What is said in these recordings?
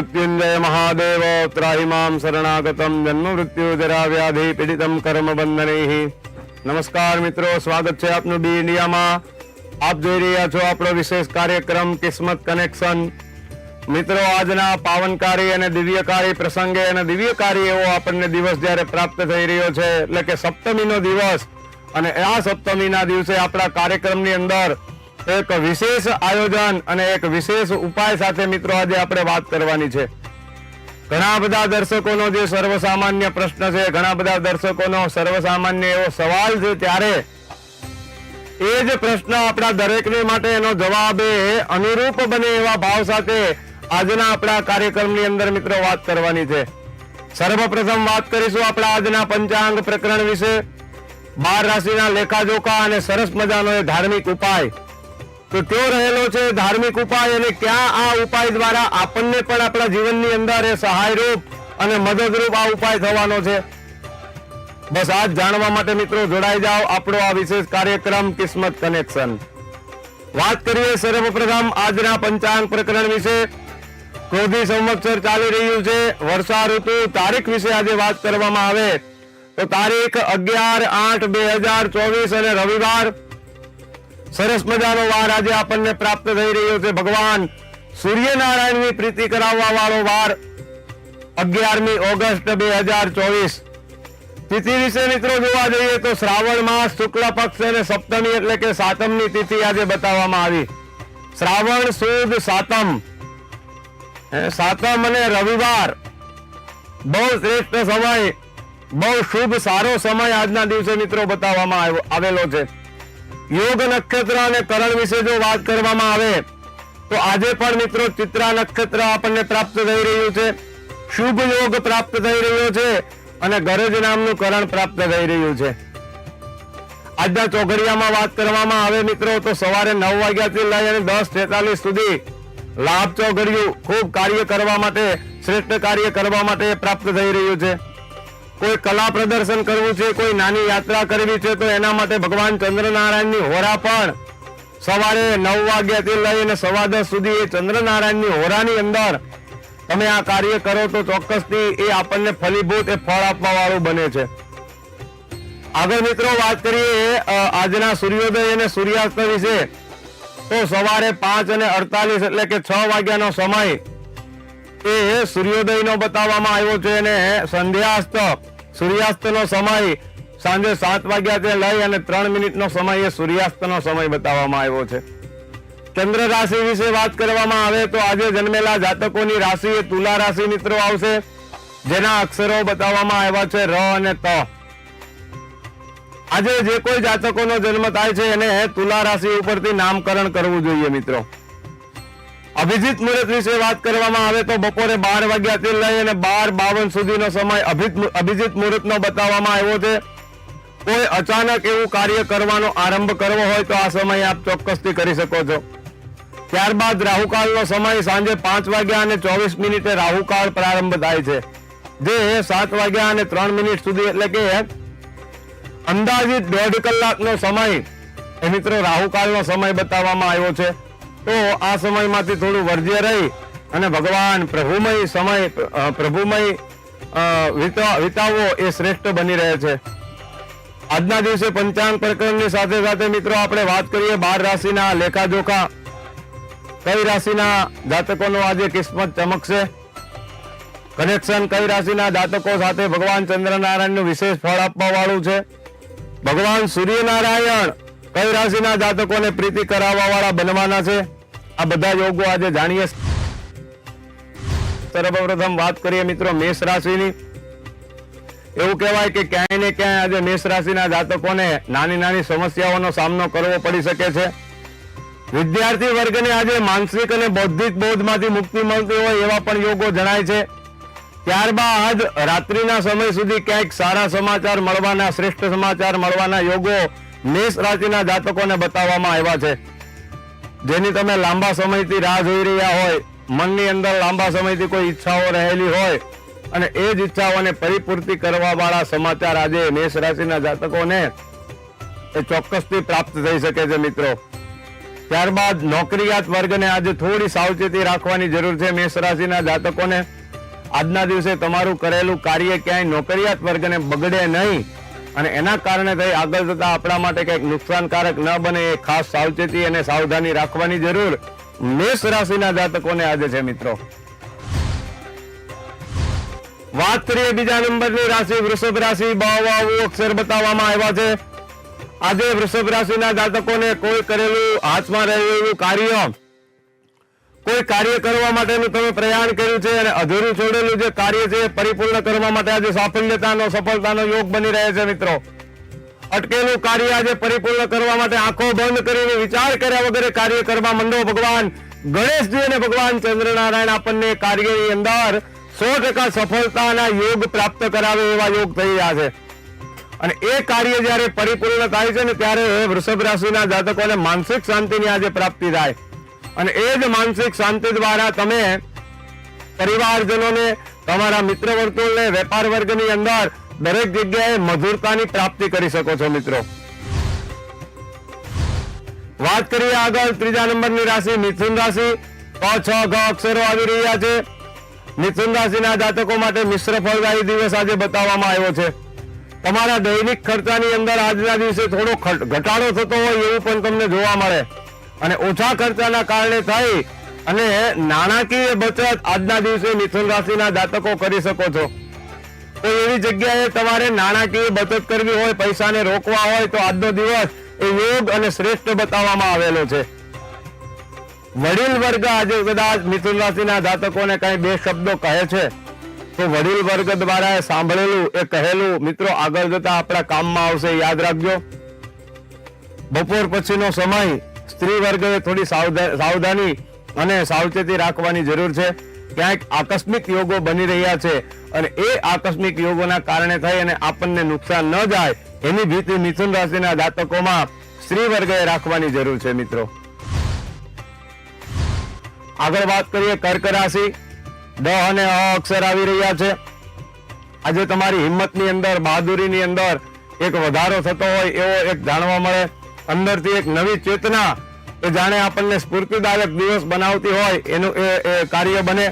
મૃત્યુંજય મહાદેવ ત્રાહિમામ શરણાગતમ જન્મ મૃત્યુ જરા વ્યાધિ પીડિતમ કર્મ બંધનૈ નમસ્કાર મિત્રો સ્વાગત છે આપનું બી ઇન્ડિયામાં આપ જોઈ રહ્યા છો આપણો વિશેષ કાર્યક્રમ કિસ્મત કનેક્શન મિત્રો આજના પાવનકારી અને દિવ્યકારી પ્રસંગે અને દિવ્યકારી એવો આપણને દિવસ જ્યારે પ્રાપ્ત થઈ રહ્યો છે, એટલે કે સપ્તમીનો દિવસ, અને આ સપ્તમીના દિવસે આપણા કાર્યક્રમની અંદર એક વિશેષ આયોજન અને એક વિશેષ ઉપાય સાથે મિત્રો આજે આપણે વાત કરવાની છે. ઘણા બધા દર્શકોનો જે સર્વસામાન્ય પ્રશ્ન છે, ઘણા બધા દર્શકોનો સર્વસામાન્ય એવો સવાલ છે ત્યારે એ જ પ્રશ્ન આપણા દરેકને માટે એનો જવાબ એ અનુરૂપ બને એવા ભાવ સાથે આજના આપણા કાર્યક્રમની અંદર મિત્રો વાત કરવાની છે. સર્વપ્રથમ વાત કરીશું આપણા આજના પંચાંગ પ્રકરણ વિશે. બાર રાશિના લેખાજોખા અને સરસ મજાનો એ ધાર્મિક ઉપાય. તો કયો રહેલો છે ધાર્મિક ઉપાય અને ક્યાં આ ઉપાય દ્વારા આપણને પણ આપણા જીવનની અંદર એ સહાયરૂપ અને મદદરૂપ આ ઉપાય થવાનો છે. બસ આ જાણવા માટે મિત્રો જોડાઈ જાઓ આપણો આ વિશેષ કાર્યક્રમ કિસ્મત કનેક્શન. વાત કરીએ સર્વપ્રથમ આજના પંચાંગ પ્રકરણ વિશે. ક્રોધી સંવત્સર ચાલી રહ્યું છે. વર્ષા ઋતુ તારીખ વિશે આજે વાત કરવામાં આવે. તો તારીખ અગિયાર આઠ બે હજાર ચોવીસ અને રવિવાર સરસ મજાનો વાર આજે આપણને પ્રાપ્ત થઈ રહ્યો છે. ભગવાન સૂર્યનારાયણની પ્રીતિ કરાવવા વાળો વાર અગિયારમી ઓગસ્ટ બે હજાર ચોવીસ. તિથિ વિશે મિત્રો જોવા જઈએ તો શ્રાવણ માસ શુક્લ પક્ષ અને સપ્તમી એટલે કે સાતમની તિથિ આજે બતાવવામાં આવી. શ્રાવણ સુદ સાતમ. સાતમ અને રવિવાર બહુ શ્રેષ્ઠ સમય, બહુ શુભ સારો સમય આજના દિવસે મિત્રો બતાવવામાં આવેલો છે. યોગ નક્ષત્ર અને કરણ વિશે જો વાત કરવામાં આવે, તો આજે પણ મિત્રો ચિત્રા નક્ષત્ર આપણને પ્રાપ્ત થઈ રહ્યું છે. શુભ યોગ પ્રાપ્ત થઈ રહ્યો છે અને ગરજ નામનું કરણ પ્રાપ્ત થઈ રહ્યું છે. આજના ચોઘડિયામાં વાત કરવામાં આવે મિત્રો, તો સવારે નવ વાગ્યાથી લઈ દસ તેતાલીસ સુધી લાભ ચોઘડિયું ખૂબ કાર્ય કરવા માટે, શ્રેષ્ઠ કાર્ય કરવા માટે પ્રાપ્ત થઈ રહ્યું છે. કોઈ કલા પ્રદર્શન કરવું છે, કોઈ નાની યાત્રા કરવી છે, તો એના માટે ભગવાન ચંદ્રનારાયણની હોરા પણ સવારે નવ વાગ્યાથી લઈને સવા દસ સુધી એ ચંદ્રનારાયણની હોરાની અંદર તમે આ કાર્ય કરો તો ચોક્કસથી એ આપણને ફલીભૂત, એ ફળ આપવા વાળું બને છે. આગળ મિત્રો વાત કરીએ આજના સૂર્યોદય અને સૂર્યાસ્ત વિશે. તો સવારે પાંચ અને અડતાલીસ એટલે કે છ વાગ્યાનો સમય એ સૂર્યોદયનો બતાવવામાં આવ્યો છે અને સંધ્યાસ્ત સૂર્યાસ્તનો સમય સાંજે સાત વાગ્યાથી લઈ અને ત્રણ મિનિટનો સમય એ સૂર્યાસ્તનો સમય બતાવવામાં આવ્યો છે. ચંદ્ર રાશિ વિશે વાત કરવામાં આવે તો આજે જન્મેલા જાતકોની રાશિ એ તુલા રાશિ મિત્રો આવશે, જેના અક્ષરો બતાવવામાં આવ્યા છે ર અને ત. આજે જે કોઈ જાતકોનો જન્મ થાય છે એને તુલા રાશિ ઉપરથી નામકરણ કરવું જોઈએ મિત્રો. અભિજીત મુહૂર્ત વિશે વાત કરવામાં આવે તો બપોરે બાર વાગ્યાથી લઈ અને બાર બાવન સુધીનો સમય અભિજીત મુહૂર્તનો બતાવવામાં આવ્યો છે. કોઈ અચાનક એવું કાર્ય કરવાનો આરંભ કરવો હોય તો આ સમય આપ ચોક્કસથી કરી શકો છો. ત્યારબાદ રાહુકાળનો સમય સાંજે પાંચ વાગ્યા અને ચોવીસ મિનિટે રાહુકાળ પ્રારંભ થાય છે. જે સાત વાગ્યા અને ત્રણ મિનિટ સુધી એટલે કે અંદાજિત દોઢ કલાકનો સમય એ મિત્રો રાહુકાળનો સમય બતાવવામાં આવ્યો છે. તો આ સમયમાંથી થોડું વર્જ્ય રહી અને ભગવાન પ્રભુમય સમય પ્રભુમય વિતાવવો એ શ્રેષ્ઠ બની રહે છે. આજના દિવસે પંચાંગ પ્રકરણની સાથે સાથે મિત્રો આપણે વાત કરીએ બાર રાશિના લેખાજોખા. કઈ રાશિના જાતકોનો આજે કિસ્મત ચમકશે? કનેક્શન કઈ રાશિના જાતકો સાથે ભગવાન ચંદ્રનારાયણનું વિશેષ ફળ આપવા વાળું છે? ભગવાન સૂર્યનારાયણ કઈ રાશિના જાતકોને પ્રીતિ કરાવવા વાળા બનવાના છે. આ બધા યોગો આજે જાણીએ સર્વપ્રથમ વાત કરીએ મિત્રો મેષ રાશિની. એવું કહેવાય કે ક્યાંય ને ક્યાંય આજે મેષ રાશિના જાતકોને નાની નાની સમસ્યાઓનો સામનો કરવો પડી શકે છે. વિદ્યાર્થી વર્ગને આજે માનસિક અને બૌદ્ધિક બોધમાંથી મુક્તિ મળતી હોય એવા પણ યોગો જણાય છે. ત્યારબાદ રાત્રિના સમય સુધી ક્યાંક સારા સમાચાર મળવાના, શ્રેષ્ઠ સમાચાર મળવાના યોગો મેષ રાશિના જાતકોને બતાવવામાં આવ્યા છે. જેની તમે લાંબા સમયથી રાહ જોઈ રહ્યા હોય, મનની અંદર લાંબા સમયથી કોઈ ઈચ્છાઓ રહેલી હોય, અને એ જ ઈચ્છાઓને પરિપૂર્તિ કરવા વાળા સમાચાર આજે મેષ રાશિના જાતકોને એ ચોક્કસથી પ્રાપ્ત થઈ શકે છે મિત્રો. ત્યારબાદ નોકરિયાત વર્ગને આજે થોડી સાવચેતી રાખવાની જરૂર છે મેષ રાશિના જાતકોને. આજના દિવસે તમારું કરેલું કાર્ય ક્યાંય નોકરિયાત વર્ગને બગડે નહીં. અને એના કારણે થઈ આગળ જતા આપણા માટે કંઈક નુકસાનકારક ન બને એ ખાસ સાવચેતી અને સાવધાની રાખવાની જરૂર મેષ રાશિના જાતકોને આજે છે, મિત્રો. વાત કરીએ બીજા નંબરની રાશિ, વૃષભ રાશિ. બહુ અક્ષર બતાવવામાં આવ્યા છે. આજે વૃષભ રાશિના જાતકોને કોઈ કરેલું હાથમાં રહેલું કાર્ય કોઈ કાર્ય કરવા માટેનું તમે પ્રયાણ કર્યું છે અને અધૂરું છોડેલું જે કાર્ય છે એ પરિપૂર્ણ કરવા માટે આજે સાફલ્યતાનો, સફળતાનો યોગ બની રહે છે મિત્રો. અટકેલું કાર્ય આજે પરિપૂર્ણ કરવા માટે આંખો બંધ કરીને વિચાર કર્યા વગર કાર્ય કરવા મંડો ભગવાન. ગણેશજી અને ભગવાન ચંદ્રનારાયણ આપણને કાર્યની અંદર સો ટકા સફળતાના યોગ પ્રાપ્ત કરાવે એવા યોગ થઈ રહ્યા છે. અને એ કાર્ય જ્યારે પરિપૂર્ણ થાય છે ને ત્યારે વૃષભ રાશિના જાતકોને માનસિક શાંતિની આજે પ્રાપ્તિ થાય. અને એ જ માનસિક શાંતિ દ્વારા તમે પરિવારજનોને, તમારા મિત્ર વર્તુળને વેપાર વર્ગની અંદર દરેક જગ્યાએ મધુરતાની પ્રાપ્તિ કરી શકો છો મિત્રો. વાત કરીએ આગળ ત્રીજા નંબરની રાશિ, મિથુન રાશિ. ક છ ગ અક્ષરો આવી રહ્યા છે. મિથુન રાશિના જાતકો માટે મિશ્ર ફળદાયી દિવસ આજે બતાવવામાં આવ્યો છે. તમારા દૈનિક ખર્ચાની અંદર આજના દિવસે થોડો ઘટાડો થતો હોય એવું પણ તમને જોવા મળે. અને ઓછા ખર્ચાના કારણે થાય અને નાણાકીય બચત આજના દિવસે મિથુન રાશિના જાતકો કરી શકો છો. તો એવી જગ્યાએ તમારે નાણાકીય બચત કરવી હોય, પૈસાને રોકવા હોય, તો આજનો દિવસ એ યોગ અને શ્રેષ્ઠ બતાવવામાં આવેલો છે. વડીલ વર્ગ આજે કદાચ મિથુન રાશિના જાતકોને કઈ બે શબ્દો કહે છે. તો વડીલ વર્ગ દ્વારા સાંભળેલું, એ કહેલું, મિત્રો આગળ જતા આપણા કામમાં આવશે, યાદ રાખજો. બપોર પછીનો સમય સ્ત્રી વર્ગએ થોડી સાવધા- સાવધાની અને સાવચેતી રાખવાની જરૂર છે. ક્યાંક આકસ્મિક યોગો બની રહ્યા છે અને એ આકસ્મિક યોગોના કારણે થઈ અને આપણને નુકસાન ન જાય એની ભીતિ મિથુન રાશિના જાતકોમાં સ્ત્રી વર્ગએ રાખવાની જરૂર છે મિત્રો. આગળ વાત કરીએ કર્ક રાશિ. ડ અને અ અક્ષર આવી રહ્યા છે. આજે તમારી હિંમતની અંદર, બહાદુરીની અંદર એક વધારો થતો હોય એવો એક જાણવા મળે. અંદરથી એક નવી ચેતના એ જાણે આપણને સ્ફૂર્તિદાયક દિવસ બનાવતી હોય, એનું એ કાર્ય બને.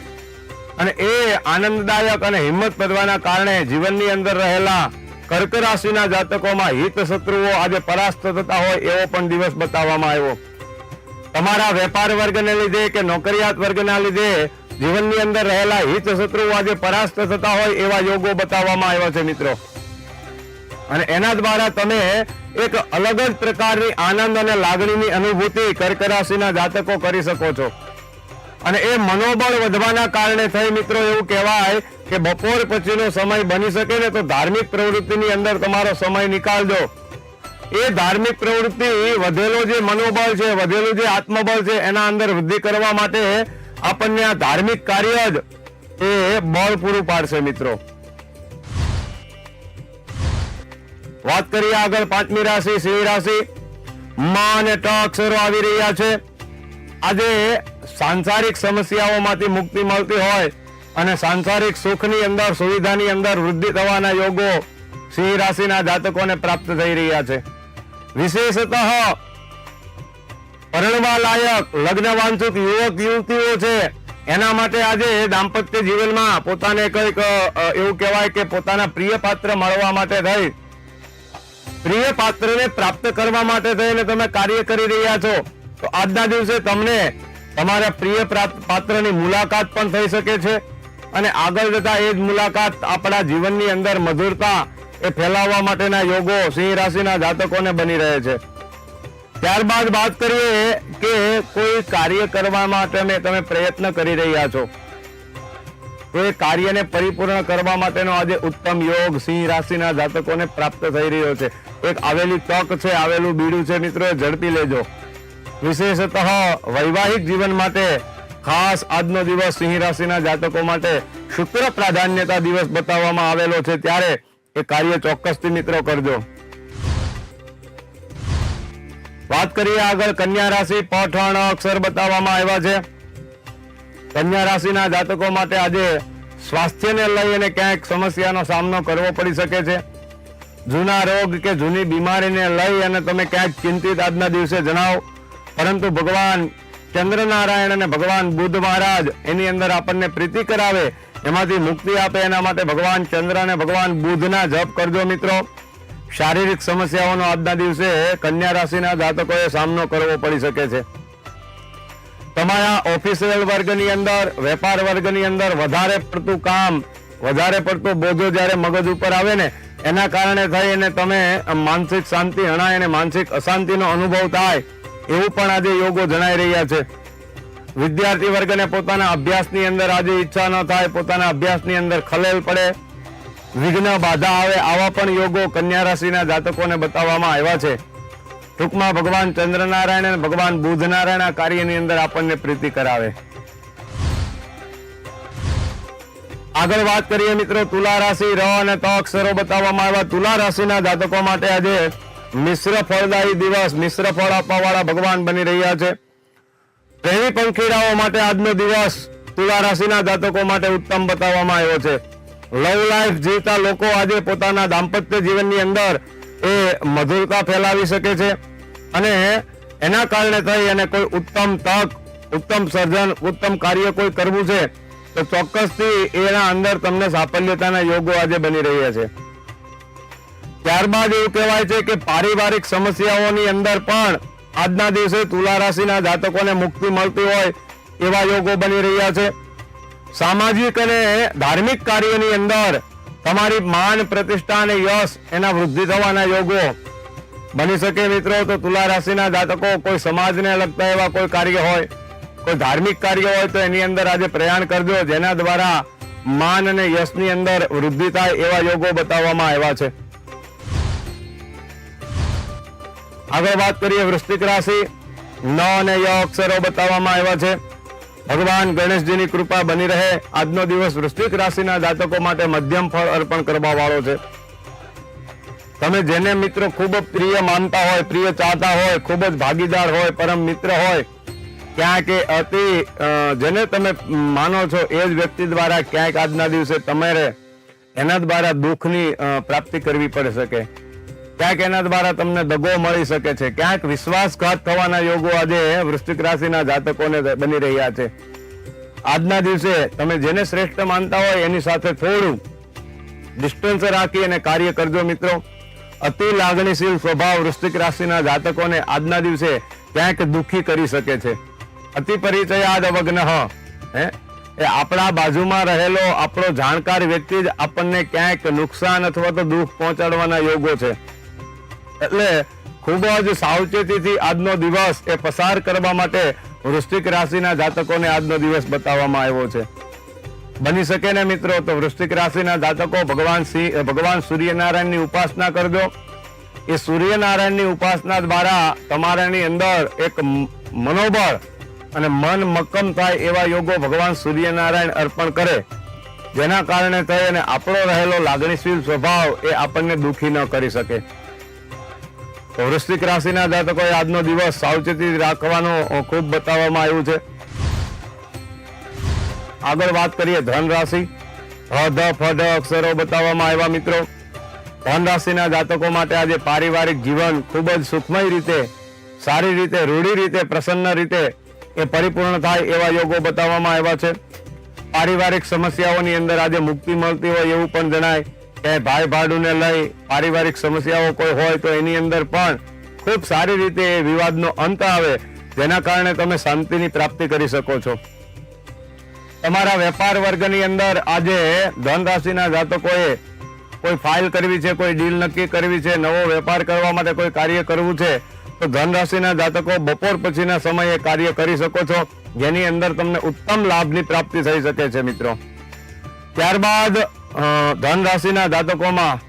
અને એ આનંદદાયક અને હિંમત વધવાના કારણે જીવનની અંદર રહેલા કર્ક રાશિના જાતકોમાં હિત શત્રુઓ આજે પરાસ્ત થતા હોય, એવો પણ દિવસ બતાવવામાં આવ્યો. તમારા વેપાર વર્ગને લીધે કે નોકરિયાત વર્ગના લીધે જીવનની અંદર રહેલા હિત શત્રુઓ આજે પરાસ્ત થતા હોય, એવા યોગો બતાવવામાં આવ્યા છે મિત્રો. અને એના દ્વારા તમે એક અલગ જ પ્રકારની આનંદ અને લાગણીની અનુભૂતિ કર્ક રાશિના જાતકો કરી શકો છો. અને એ મનોબળ વધવાના કારણે થઈ મિત્રો એવું કહેવાય કે બપોર પછીનો સમય બની શકે ને તો ધાર્મિક પ્રવૃત્તિની અંદર તમારો સમય નીકાળજો. એ ધાર્મિક પ્રવૃત્તિ વધેલો જે મનોબળ છે, વધેલું જે આત્મબળ છે, એના અંદર વૃદ્ધિ કરવા માટે આપણને આ ધાર્મિક કાર્ય જ એ બળ પૂરું પાડશે મિત્રો. વાત કરીએ આગળ પાંચમી રાશિ, સિંહ રાશિ. માં અને ટ અક્ષરો આવી રહ્યા છે. આજે સાંસારિક સમસ્યાઓમાંથી મુક્તિ મળતી હોય અને સાંસારિક સુખની અંદર, સુવિધાની અંદર વૃદ્ધિ થવાના યોગો સિંહ રાશિના જાતકોને પ્રાપ્ત થઈ રહ્યા છે. વિશેષતઃ પરણવા લાયક લગ્ન યુવક, યુવતીઓ છે. એના માટે આજે દાંપત્ય જીવનમાં પોતાને કંઈક એવું કહેવાય કે પોતાના પ્રિય પાત્ર મળવા માટે થઈ. પ્રિય પાત્રને પ્રાપ્ત કરવા માટે થઈને તમે કાર્ય કરી રહ્યા છો. તો આજના દિવસે તમને તમારા પ્રિય પાત્રની મુલાકાત પણ થઈ શકે છે. અને આગળ જતા એ જ મુલાકાત આપણા જીવનની અંદર મધુરતા એ ફેલાવવા માટેના યોગો સિંહ રાશિના જાતકોને બની રહે છે. ત્યારબાદ વાત કરીએ કે કોઈ કાર્ય કરવા માટે તમે પ્રયત્ન કરી રહ્યા છો. તો એ કાર્યને પરિપૂર્ણ કરવા માટેનો આજે ઉત્તમ યોગ સિંહ રાશિના જાતકોને પ્રાપ્ત થઈ રહ્યો છે. એક આવેલી તક છે, આવેલું બીડું છે, મિત્રો ઝડપી લેજો. વિશેષતઃ વૈવાહિક જીવન માટે ખાસ આજનો દિવસ સિંહ રાશિના જાતકો માટે શુક્ર પ્રાધાન્યતા દિવસ બતાવવામાં આવેલો છે. ત્યારે એ કાર્ય ચોક્કસથી મિત્રો કરજો. વાત કરીએ આગળ, કન્યા રાશિ, પઠણ અક્ષર બતાવવામાં આવ્યા છે. કન્યા રાશિના જાતકો માટે આજે સ્વાસ્થ્યને લઈ અને ક્યાંક સમસ્યાનો સામનો કરવો પડી શકે છે. જૂના રોગ કે જૂની બીમારીને લઈ અને તમે ક્યાંક ચિંતિત આજના દિવસે જણાવો. પરંતુ ભગવાન ચંદ્રનારાયણ અને ભગવાન બુદ્ધ મહારાજ એની અંદર આપણને પ્રીતિ કરાવે, એમાંથી મુક્તિ આપે એના માટે ભગવાન ચંદ્ર અને ભગવાન બુદ્ધના જપ કરજો મિત્રો. શારીરિક સમસ્યાઓનો આજના દિવસે કન્યા રાશિના જાતકોએ સામનો કરવો પડી શકે છે. તમારા ઓફિસિયલ વર્ગની અંદર, વેપાર વર્ગની અંદર વધારે પડતું કામ, વધારે પડતો બોજો જ્યારે મગજ ઉપર આવે ને, એના કારણે થઈ અને તમે માનસિક શાંતિ હણાય અને માનસિક અશાંતિનો અનુભવ થાય, એવું પણ આજે યોગો જણાઈ રહ્યા છે. વિદ્યાર્થી વર્ગને પોતાના અભ્યાસની અંદર આજે ઈચ્છા ન થાય, પોતાના અભ્યાસની અંદર ખલેલ પડે. વિઘ્ન બાધા આવે, આવા પણ યોગો કન્યા રાશિના જાતકોને બતાવવામાં આવ્યા છે. ટૂંકમાં ભગવાન ચંદ્રનારાયણ અને ભગવાન બુધનારાયણ આ કાર્યની અંદર આપણને પ્રીતિ કરાવે. આગળ વાત કરીએ મિત્રો તુલા રાશિ ર અને ત અક્ષરો બતાવવામાં આવ્યા. તુલા રાશિના જાતકો માટે આજે મિશ્ર ફળદાયી દિવસ, મિશ્ર ફળ આપવા વાળા ભગવાન બની રહ્યા છે. પ્રેમી પંખીડાઓ માટે આજનો દિવસ તુલા રાશિના જાતકો માટે ઉત્તમ બતાવવામાં આવ્યો છે. લવ લાઈફ જીવતા લોકો આજે પોતાના દાંપત્ય જીવનની અંદર એ મધુરતા ફેલાવી શકે છે અને એના કારણે થઈ અને કોઈ ઉત્તમ તક, ઉત્તમ સર્જન, ઉત્તમ કાર્ય કોઈ કરવું છે, તો ચોક્કસથી એના અંદર તમને સાફલ્યતાના યોગો આજે બની રહ્યા છે. ત્યારબાદ એવું કહેવાય છે કે પારિવારિક સમસ્યાઓની અંદર પણ આજના દિવસે તુલા રાશિના જાતકોને મુક્તિ મળતી હોય એવા યોગો બની રહ્યા છે. સામાજિક અને ધાર્મિક કાર્યોની અંદર તમારી માન પ્રતિષ્ઠા અને યશ એના વૃદ્ધિ થવાના યોગો બની શકે મિત્રો તો તુલા રાશિના જાતકો, કોઈ સમાજને લગતા એવા કોઈ કાર્ય હોય, કોઈ ધાર્મિક કાર્ય હોય તો એની અંદર આજે પ્રયાણ કરજો, જેના દ્વારા માન અને યશની અંદર વૃદ્ધિ થાય એવા યોગો બતાવવામાં આવ્યા છે. આગળ વાત કરીએ વૃશ્ચિક રાશિ, ન અને ય અક્ષરો બતાવવામાં આવ્યા છે. ભગવાન ગણેશજીની કૃપા બની રહે. આજનો દિવસ વૃશ્ચિક રાશિના જાતકો માટે મધ્યમ ફળ અર્પણ કરવા વાળો છે. તમે જેને મિત્રો ખૂબ પ્રિય માનતા હોય, પ્રિય ચાહતા હોય, ખૂબ જ ભાગીદાર હોય, પરમ મિત્ર હોય ક્યાંક એ અતિ જેને તમે માનો છો એ જ વ્યક્તિ દ્વારા ક્યાંક આજના દિવસે તમારે એના દ્વારા દુઃખની પ્રાપ્તિ કરવી પડી શકે. ક્યાંક એના દ્વારા તમને દગો મળી શકે છે. ક્યાંક વિશ્વાસઘાત થવાના યોગો આજે વૃશ્ચિક રાશિના જાતકોને બની રહ્યા છે. આજના દિવસે તમે જેને શ્રેષ્ઠ માનતા હોય એની સાથે થોડું ડિસ્ટન્સ રાખી અને કાર્ય કરજો મિત્રો. અતિ લાગણીશીલ સ્વભાવ વૃશ્ચિક રાશિના જાતકોને આજના દિવસે ક્યાંક દુઃખી કરી શકે છે. અતિ પરિચયાદ અવગ્ન હે? એ આપણા બાજુમાં રહેલો આપણો જાણકાર વ્યક્તિ જ આપણને ક્યાંક નુકસાન અથવા તો દુઃખ પહોંચાડવાના યોગો છે. એટલે ખૂબ જ સાવચેતીથી આજનો દિવસ એ પસાર કરવા માટે વૃશ્ચિક રાશિના જાતકોને આજનો દિવસ બતાવવામાં આવ્યો છે. બની શકે ને મિત્રો તો વૃશ્ચિક રાશિના જાતકો ભગવાન સિંહ ભગવાન સૂર્યનારાયણની ઉપાસના કરજો. એ સૂર્યનારાયણની ઉપાસના દ્વારા તમારાની અંદર એક મનોબળ અને મન મક્કમ થાય એવા યોગો ભગવાન સૂર્યનારાયણ અર્પણ કરે. જેના કારણે થઈ અને આપણો રહેલો લાગણીશીલ સ્વભાવ એ આપણને દુઃખી ન કરી શકે. વૃશ્ચિક રાશિના જાતકોએ આજનો દિવસ સાવચેતી રાખવાનું ખૂબ બતાવવામાં આવ્યું છે. આગળ વાત કરીએ ધન રાશિ હધ ધ, ફ અક્ષરો બતાવવામાં આવ્યા મિત્રો. ધન રાશિના જાતકો માટે આજે પારિવારિક જીવન ખૂબ જ સુખમય રીતે, સારી રીતે, રૂઢી રીતે, પ્રસન્ન રીતે એ પરિપૂર્ણ થાય એવા યોગો બતાવવામાં આવ્યા છે. પારિવારિક સમસ્યાઓની અંદર આજે મુક્તિ મળતી હોય એવું પણ જણાય કે ભાઈ ભાડુને લઈ પારિવારિક સમસ્યાઓ કોઈ હોય તો એની અંદર પણ ખૂબ સારી રીતે એ વિવાદનો અંત આવે, જેના કારણે તમે શાંતિની પ્રાપ્તિ કરી શકો છો. તમારા વેપાર વર્ગની અંદર આજે ધન રાશિના જાતકોએ કોઈ ફાઇલ કરવી છે, કોઈ ડીલ નક્કી કરવી છે, નવો વેપાર કરવા માટે કોઈ કાર્ય કરવું છે, તો ધન રાશિના જાતકો બપોર પછીના સમયે કાર્ય કરી શકો છો, જેની અંદર તમને ઉત્તમ લાભની પ્રાપ્તિ થઈ શકે છે, મિત્રો. ત્યારબાદ ધન રાશિના જાતકોમાં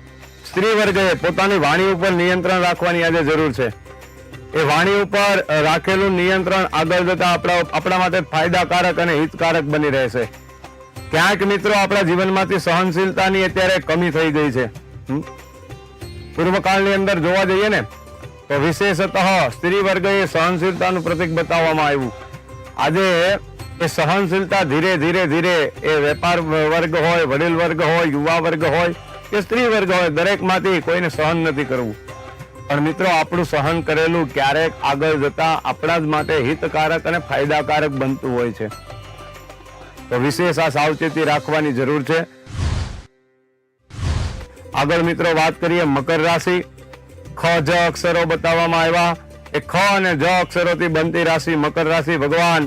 સ્ત્રી વર્ગએ પોતાની વાણી ઉપર નિયંત્રણ રાખવાની આજે જરૂર છે. એ વાણી ઉપર રાખેલું નિયંત્રણ આગળ જતા આપણા આપણા માટે ફાયદાકારક અને હિતકારક બની રહેશે. ક્યાંક મિત્રો આપણા જીવનમાંથી સહનશીલતાની અત્યારે કમી થઈ ગઈ છે? પૂર્વકાળની અંદર જોવા જઈએ ને, તો વિશેષતઃ સ્ત્રી વર્ગએ સહનશીલતાનું પ્રતીક બતાવવામાં આવ્યું. આજે એ સહનશીલતા ધીરે ધીરે ધીરે એ વેપાર વર્ગ હોય, વડીલ વર્ગ હોય, યુવા વર્ગ હોય, કે સ્ત્રી વર્ગ હોય, દરેકમાંથી કોઈને સહન નથી કરવું. પણ મિત્રો, આપણું સહન કરેલું ક્યારેક આગળ જતા આપણા જ માટે હિતકારક અને ફાયદાકારક બનતું હોય છે. તો વિશેષ આ સાવચેતી રાખવાની જરૂર છે. આગળ મિત્રો વાત કરીએ, મકર રાશિ. ખ, જ અક્ષરો બતાવવામાં આવ્યા. એ ખ અને જ અક્ષરોથી બનતી રાશિ મકર રાશિ ભગવાન,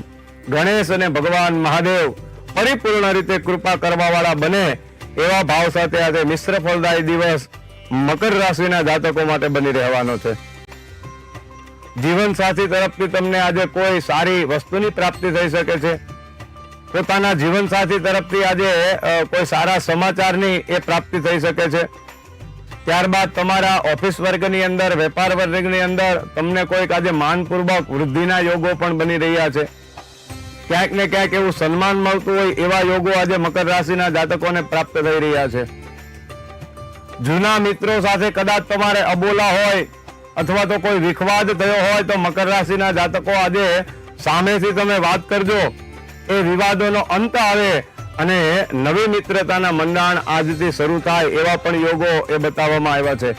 ગણેશ અને ભગવાન મહાદેવ પરિપૂર્ણ રીતે કૃપા કરવા વાળા બને એવા ભાવ સાથે આજે મિશ્ર ફળદાયી દિવસ મકર રાશિના જાતકો માટે બની રહેવાનો છે. જીવન સાથી તરફથી તમને આજે કોઈ સારી વસ્તુની પ્રાપ્તિ થઈ શકે છે. પોતાના જીવન સાથી તરફથી આજે કોઈ સારા સમાચારની એ પ્રાપ્તિ થઈ શકે છે. ત્યારબાદ તમારા ઓફિસ વર્ગની અંદર, વેપાર વર્ગની અંદર તમને કોઈક આજે માનપૂર્વક વૃદ્ધિના યોગો પણ બની રહ્યા છે. ક્યાંક ને ક્યાંક એવું સન્માન મળતું હોય એવા યોગો આજે મકર રાશિના જાતકોને પ્રાપ્ત થઈ રહ્યા છે. જૂના મિત્રો સાથે કદાચ તમારે અબોલા હોય અથવા તો કોઈ વિખવાદ થયો હોય તો મકર રાશિના જાતકો આજે સામેથી તમે વાત કરજો. એ વિવાદોનો અંત આવે અને નવી મિત્રતાના મંડાણ આજથી શરૂ થાય એવા પણ યોગો એ બતાવવામાં આવ્યા છે.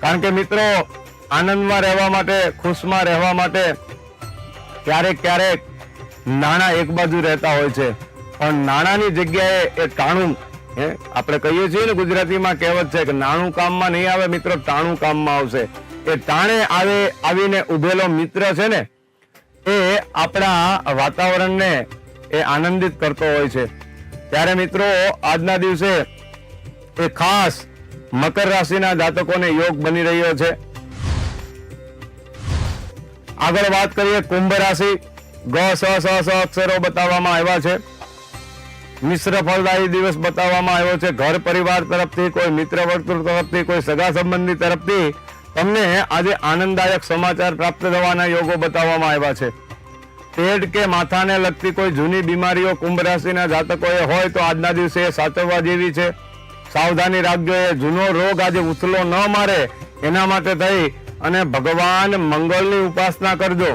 કારણ કે મિત્રો, આનંદમાં રહેવા માટે, ખુશમાં રહેવા માટે ક્યારેક ક્યારેક નાણાં એક બાજુ રહેતા હોય છે. પણ નાણાંની જગ્યાએ એ ટાણું હે? આપણે કહીએ છીએ ને ગુજરાતીમાં કહેવત છે કે નાણું કામમાં નહીં આવે મિત્રો ટાણું કામમાં આવશે. એ ટાણે આવે આવીને ઉભેલો મિત્ર છે ને, એ આપણા વાતાવરણને એ આનંદિત કરતો હોય છે. ત્યારે મિત્રો, આજના દિવસે એ ખાસ મકર રાશિના જાતકોને યોગ બની રહ્યો છે. આગળ વાત કરીએ કુંભ રાશિ. ગ સ સ સ અક્ષરો બતાવવામાં આવ્યા છે. મિશ્ર ફળદાયી દિવસ બતાવવામાં આવ્યો છે. ઘર પરિવાર તરફથી, કોઈ મિત્ર વર્તુળ તરફથી, કોઈ સગા સંબંધી તરફથી તમને આજે આનંદદાયક સમાચાર પ્રાપ્ત થવાના યોગો બતાવવામાં આવ્યા છે. પેટ કે માથાને લગતી કોઈ જૂની બીમારીઓ કુંભ રાશિના જાતકોએ હોય તો આજના દિવસે એ સાચવવા જેવી છે. સાવધાની રાખજો, એ જૂનો રોગ આજે ઉથલો ન મારે એના માટે થઈ અને ભગવાન મંગળની ઉપાસના કરજો.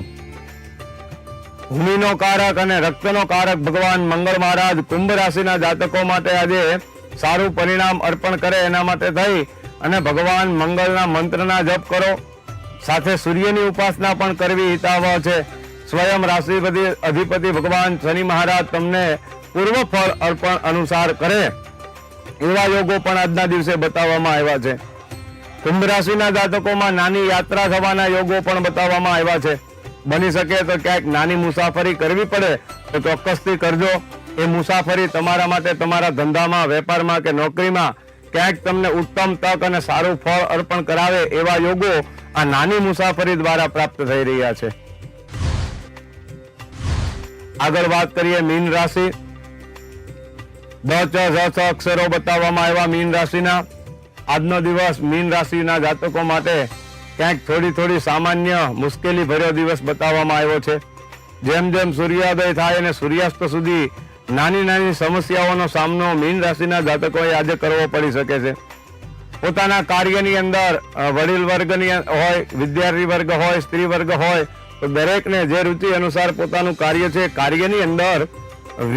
ભૂમિનો કારક અને રક્તનો કારક ભગવાન મંગળ મહારાજ કુંભ રાશિના જાતકો માટે આજે સારું પરિણામ અર્પણ કરે એના માટે થઈ અને ભગવાન મંગળના મંત્રના જપ કરો. સાથે સૂર્યની ઉપાસના પણ કરવી હિતાવહ છે. સ્વયં રાશિપતિ અધિપતિ ભગવાન શનિ મહારાજ તમને પૂર્વ ફળ અર્પણ અનુસાર કરે. એવા યોગો પણ આજના દિવસે બતાવવામાં આવ્યા છે. કુંભ રાશિના જાતકોમાં નાની યાત્રા થવાના યોગો પણ બતાવવામાં આવ્યા છે. બની શકે તો ક્યાંક નાની મુસાફરી કરવી પડે તો ચોક્કસથી કરજો. એ મુસાફરી તમારા માટે તમારા ધંધામાં, વેપારમાં કે નોકરીમાં ક્યાંક તમને ઉત્તમ તક અને સારું ફળ અર્પણ કરાવે એવા યોગો આ નાની મુસાફરી દ્વારા પ્રાપ્ત થઈ રહ્યા છે. આગળ વાત કરીએ મીન રાશિ. દ ચ ઝ અક્ષરો બતાવવામાં આવ્યા મીન રાશિના. આજનો દિવસ મીન રાશિના જાતકો માટે ક્યાંક થોડી થોડી સામાન્ય, મુશ્કેલી ભર્યો દિવસ બતાવવામાં આવ્યો છે. જેમ જેમ સૂર્યોદય થાય અને સૂર્યાસ્ત સુધી નાની નાની સમસ્યાઓનો સામનો મીન રાશિના જાતકોએ આજે કરવો પડી શકે છે. પોતાના કાર્યની અંદર વડીલ વર્ગની હોય, વિદ્યાર્થી વર્ગ હોય, સ્ત્રી વર્ગ હોય તો દરેકને જે રુચિ અનુસાર પોતાનું કાર્ય છે, કાર્યની અંદર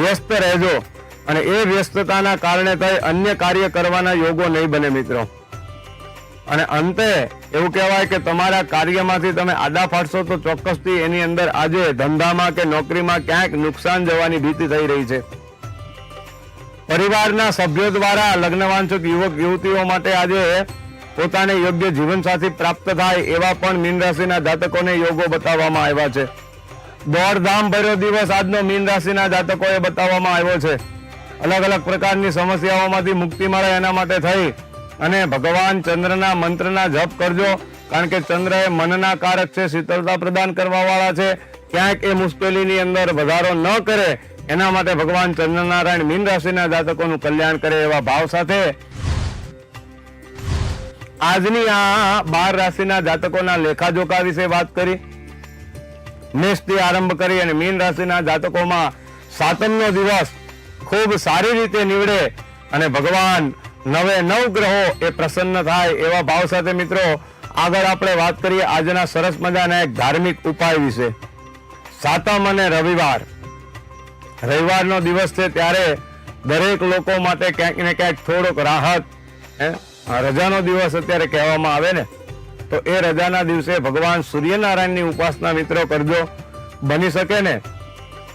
વ્યસ્ત રહેજો. અને એ વ્યસ્તતાના કારણે થઈ અન્ય કાર્ય કરવાના યોગો નહીં બને મિત્રો. અને અંતે એવું કહેવાય કે તમારા કાર્યમાંથી તમે આડા ફાડશો તો ચોક્કસથી એની અંદર આજે ધંધામાં કે નોકરીમાં ક્યાંક નુકસાન જવાની ભીતિ થઈ રહી છે. પરિવારના સભ્યો દ્વારા લગ્નવાંચક યુવક યુવતીઓ માટે આજે પોતાને યોગ્ય જીવનસાથી પ્રાપ્ત થાય એવા પણ મીન રાશિના જાતકોને યોગો બતાવવામાં આવ્યા છે. દોડધામ ભર્યો દિવસ આજનો મીન રાશિના જાતકોએ બતાવવામાં આવ્યો છે. અલગ અલગ પ્રકારની સમસ્યાઓમાંથી મુક્તિ મળે એના માટે થઈ અને ભગવાન ચંદ્રના મંત્રના જપ કરજો, કારણ કે ચંદ્ર એ મનના કારક છે શીતળતા પ્રદાન કરવા વાળા છે. ક્યાંક એ મુશ્કેલીની અંદર વધારો ન કરે, એના માટે ભગવાન ચંદ્રનારાયણ મીન રાશિના જાતકોનું કલ્યાણ કરે એવા ભાવ સાથે આજની આ બાર રાશિના જાતકોના લેખાજોખા વિશે વાત કરી, મેષથી આરંભ કરી અને મીન રાશિના જાતકોમાં સાતમનો દિવસ ખૂબ સારી રીતે નીવડે અને ભગવાન નવે નવ ગ્રહો એ પ્રસન્ન થાય એવા ભાવ સાથે મિત્રો, આગળ આપણે વાત કરીએ આજના સરસ મજાના એક ધાર્મિક ઉપાય વિશે. સાતમ અને રવિવાર. રવિવારનો દિવસ છે ત્યારે દરેક લોકો માટે ક્યાંક ને ક્યાંક થોડોક રાહત રજાનો દિવસ અત્યારે કહેવામાં આવે ને, તો એ રજાના દિવસે ભગવાન સૂર્યનારાયણની ઉપાસના મિત્રો કરજો. બની શકે ને?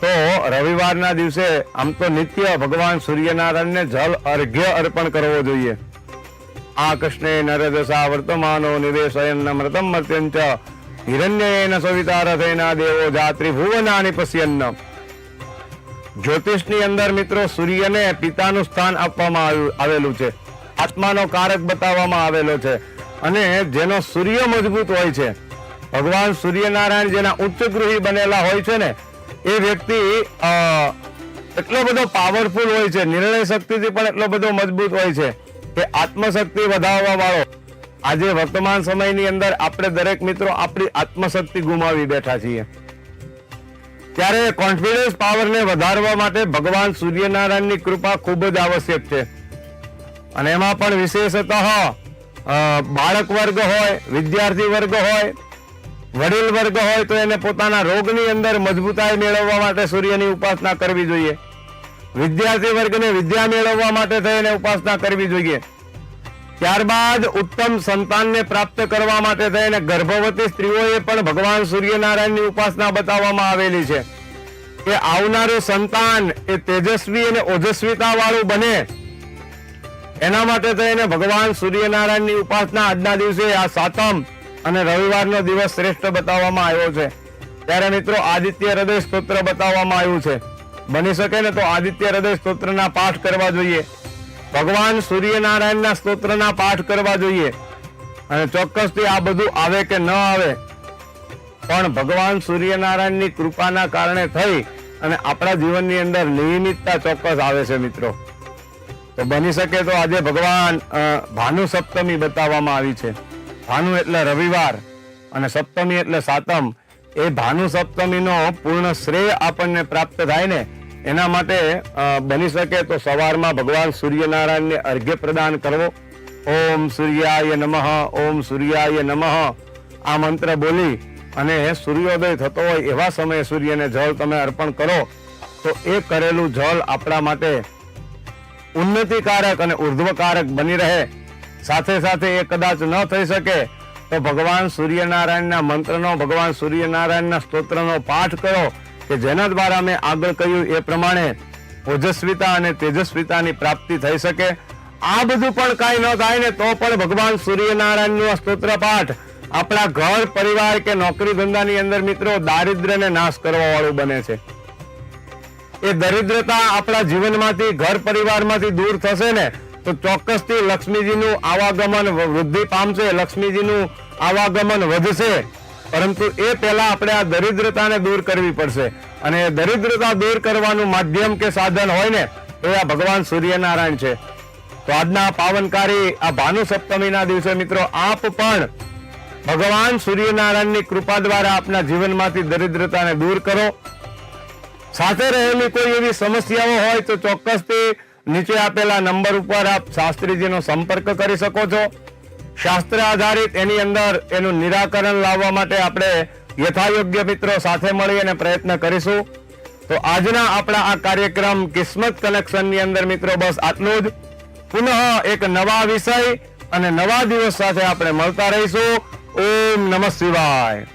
તો રવિવારના દિવસે આમ તો નિત્ય ભગવાન સૂર્યનારાયણને જલ અર્ઘ્ય અર્પણ કરવો જોઈએ. આ કૃષ્ણે નરદશા વર્તમાનો નિવેશયન મૃતમ મર્ત્યંચ સવિતા રથેના દેવો જાત્રી ભુવનાની પશ્યન્ન. જ્યોતિષની અંદર મિત્રો સૂર્યને પિતાનું સ્થાન આપવામાં આવેલું છે. આત્માનો કારક બતાવવામાં આવેલો છે અને જેનો સૂર્ય મજબૂત હોય છે. ભગવાન સૂર્યનારાયણ જેના ઉચ્ચ ગૃહી બનેલા હોય છે ને, એ વ્યક્તિ એટલો બધો પાવરફુલ હોય છે, નિર્ણય શક્તિથી પણ એટલો બધો મજબૂત હોય છે કે આત્મશક્તિ વધારવા વાળો. આજે વર્તમાન સમયની અંદર આપણે દરેક મિત્રો આપણી આત્મશક્તિ ગુમાવી બેઠા છીએ. ત્યારે કોન્ફિડન્સ પાવરને વધારવા માટે ભગવાન સૂર્યનારાયણની કૃપા ખૂબ જ આવશ્યક છે. અને એમાં પણ વિશેષતઃ બાળક વર્ગ હોય, વિદ્યાર્થી વર્ગ હોય, વડીલ વર્ગ હોય, તો એને પોતાના રોગની અંદર મજબૂતાઈ મેળવવા માટે સૂર્યની ઉપાસના કરવી જોઈએ. વિદ્યાર્થી વર્ગને વિદ્યા મેળવવા માટે થઈને ઉપાસના કરવી જોઈએ. ત્યારબાદ ઉત્તમ સંતાનને પ્રાપ્ત કરવા માટે થઈને ગર્ભવતી સ્ત્રીઓએ પણ ભગવાન સૂર્યનારાયણની ઉપાસના બતાવવામાં આવેલી છે. કે આવનારું સંતાન એ તેજસ્વી અને ઓજસ્વીતા વાળું બને. એના માટે થઈને ભગવાન સૂર્યનારાયણની ઉપાસના આજના દિવસે આ સાતમ અને રવિવારનો દિવસ શ્રેષ્ઠ બતાવવામાં આવ્યો છે. ત્યારે મિત્રો આદિત્ય હૃદય સ્તોત્ર બતાવવામાં આવ્યું છે. બની શકે ને તો આદિત્ય હૃદય સ્તોત્રના પાઠ કરવા જોઈએ. ભગવાન સૂર્યનારાયણના સ્તોત્રના પાઠ કરવા જોઈએ. અને ચોક્કસથી આ બધું આવે કે ન આવે, પણ ભગવાન સૂર્યનારાયણની કૃપાના કારણે થઈ અને આપણા જીવનની અંદર નિયમિતતા ચોક્કસ આવે છે મિત્રો. તો બની શકે તો આજે ભગવાન ભાનુ સપ્તમી બતાવવામાં આવી છે. ભાનુ એટલે રવિવાર અને સપ્તમી એટલે સાતમ. એ ભાનુ સપ્તમીનો પૂર્ણ શ્રેય આપણને પ્રાપ્ત થાય ને, એના માટે બની શકે તો સવારમાં ભગવાન સૂર્યનારાયણને અર્ઘ્ય પ્રદાન કરવો. ઓમ સૂર્યાય નમઃ, ઓમ સૂર્યાય નમઃ. આ મંત્ર બોલી અને સૂર્યોદય થતો હોય એવા સમયે સૂર્યને જળ તમે અર્પણ કરો. તો એ કરેલું જળ આપણા માટે ઉન્નતિકારક અને ઉર્ધ્વકારક બની રહે. સાથે સાથે એ કદાચ ન થઈ શકે તો ભગવાન સૂર્યનારાયણના મંત્રનો, ભગવાન સૂર્યનારાયણના સ્તોત્રનો પાઠ કરો કે જેના દ્વારા મેં આગળ કહ્યું એ પ્રમાણે ઓજસ્વિતા અને તેજસ્વિતાની પ્રાપ્તિ થઈ શકે. આ બધું પણ કાંઈ ન થાય ને તો પણ ભગવાન સૂર્યનારાયણનું સ્તોત્ર પાઠ આપણા ઘર, પરિવાર કે નોકરી ધંધાની અંદર મિત્રો દારિદ્ર્યને નાશ કરવા વાળું બને છે. એ દરિદ્રતા આપણા જીવનમાંથી, ઘર પરિવારમાંથી દૂર થશે ને, તો ચોક્કસથી લક્ષ્મીજીનું આવાગમન વૃદ્ધિ પામશે, લક્ષ્મીજીનું આવાગમન વધશે. પરંતુ એ પહેલા આપણે આ દરિદ્રતાને દૂર કરવી પડશે. અને દરિદ્રતા દૂર કરવાનું માધ્યમ કે સાધન હોય ને, એ આ ભગવાન સૂર્યનારાયણ છે. તો આજના પાવનકારી, આ ભાનુ સપ્તમીના દિવસે મિત્રો, આપ પણ ભગવાન સૂર્યનારાયણની કૃપા દ્વારા આપના જીવનમાંથી દરિદ્રતાને દૂર કરો. સાથે રહેલી કોઈ એવી સમસ્યાઓ હોય તો ચોક્કસથી નીચે આપેલા નંબર ઉપર આપ શાસ્ત્રીજીનો સંપર્ક કરી શકો છો. શાસ્ત્ર આધારિત એની અંદર એનું નિરાકરણ લાવવા માટે આપણે યથાયોગ્ય મિત્રો સાથે મળી અને પ્રયત્ન કરીશું. તો આજના આપણા આ કાર્યક્રમ કિસ્મત કનેક્શનની અંદર મિત્રો બસ આટલું જ. પુનઃ એક નવા વિષય અને નવા દિવસ સાથે આપણે મળતા રહીશું. ઓમ નમઃ શિવાય.